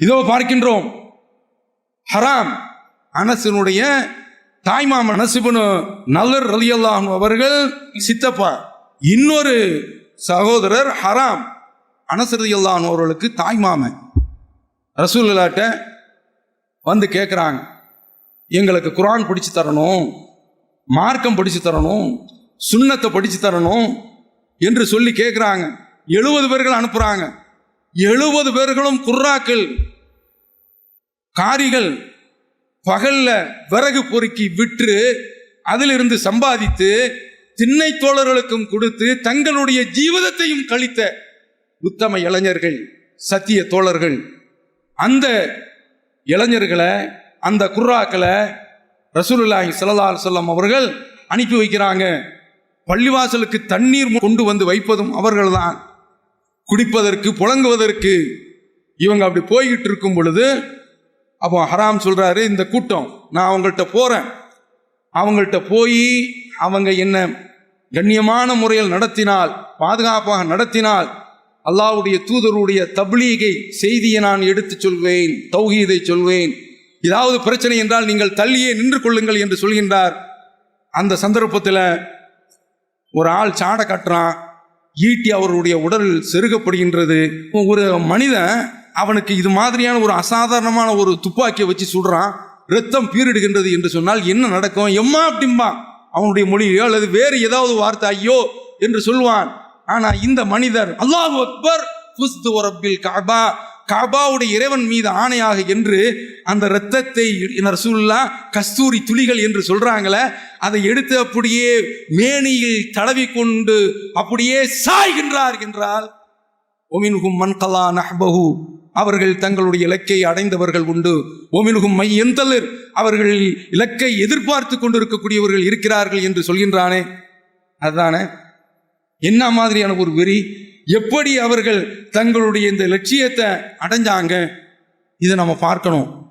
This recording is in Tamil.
இதோ பார்க்கின்றோம். ஹராம் அனசினுடைய தாய்மாமன் அனசுபனு நல்லர் ரலியல்லாஹு அவர்கள் சித்தப்பா. இன்னொரு சகோதரர் ஹராம் அனஸ் அவர்களுக்கு தாய்மாமன் ரசூல்லாட்ட வந்து கேட்குறாங்க எங்களுக்கு குரான் படிச்சு தரணும் மார்க்கம் படித்து தரணும் சுண்ணத்தை படித்து தரணும் என்று சொல்லி கேட்குறாங்க எழுபது பேர்கள் அனுப்புகிறாங்க எழுபது பேர்களும் குர்ராக்கள். காரிகள் பகல்ல விறகு பொறுக்கி விற்று அதிலிருந்து சம்பாதித்து திண்ணை தோழர்களுக்கும் கொடுத்து தங்களுடைய ஜீவிதத்தையும் கழித்த உத்தம இளைஞர்கள் சத்திய தோழர்கள். அந்த இளைஞர்களை அந்த குர்ராக்களை ரசூலுல்லாஹி ஸல்லல்லாஹு அலைஹி அவர்கள் அனுப்பி வைக்கிறாங்க. பள்ளிவாசலுக்கு தண்ணீர் கொண்டு வந்து வைப்பதும் அவர்கள்தான். குடிப்பதற்கு புழங்குவதற்கு இவங்க அப்படி போய்கிட்டு இருக்கும் பொழுது அப்போ ஹராம் சொல்கிறாரு இந்த கூட்டம் நான் அவங்கள்ட்ட போகிறேன் அவங்கள்ட்ட போய் அவங்க என்ன கண்ணியமான முறையில் நடத்தினால் பாதுகாப்பாக நடத்தினால் அல்லாவுடைய தூதருடைய தப்லீகை செய்தியை நான் எடுத்துச் சொல்வேன் தௌஹீதை சொல்வேன். ஏதாவது பிரச்சனை என்றால் நீங்கள் தள்ளியே நின்று கொள்ளுங்கள் என்று சொல்கின்றார். அந்த சந்தர்ப்பத்தில் ஒரு ஆள் சாடை கட்டுறான். ஈட்டி அவருடைய உடல் செருகப்படுகின்றது. ஒரு மனிதன் அவனுக்கு இது மாதிரியான ஒரு அசாதாரணமான ஒரு துப்பாக்கியை வச்சு சுடுறான் ரத்தம் பீரிடுகின்றது என்று சொன்னால் என்ன நடக்கும்? எம்மா அப்படிம்பா. அவனுடைய மொழியோ அல்லது வேறு ஏதாவது வார்த்தை ஐயோ என்று சொல்வான் ஆனா இந்த மனிதர் அல்லாஹ் அக்பர் காபா காபாவுடைய கபாவுடைய இறைவன் மீது ஆணையாக என்று அந்த இரத்தத்தை ரசூல்லா கஸ்தூரி துளிகள் என்று சொல்றாங்களே அதை எடுத்து அப்படியே மேனியில் தடவி கொண்டு அப்படியே சாய்கின்றார் என்றால் ஒமின்ஹும் மன்கலா நஹ்பஹு அவர்கள் தங்களுடைய இலக்கை அடைந்தவர்கள் உண்டு. ஒமின்ஹும் மை எந்தலர் அவர்கள் இலக்கை எதிர்பார்த்து கொண்டிருக்கக்கூடியவர்கள் இருக்கிறார்கள் என்று சொல்கின்றானே. அதுதானே என்ன மாதிரியான ஒரு வெறி? எப்படி அவர்கள் தங்களுடைய இந்த லட்சியத்தை அடைஞ்சாங்க? இதை நம்ம பார்க்கணும்.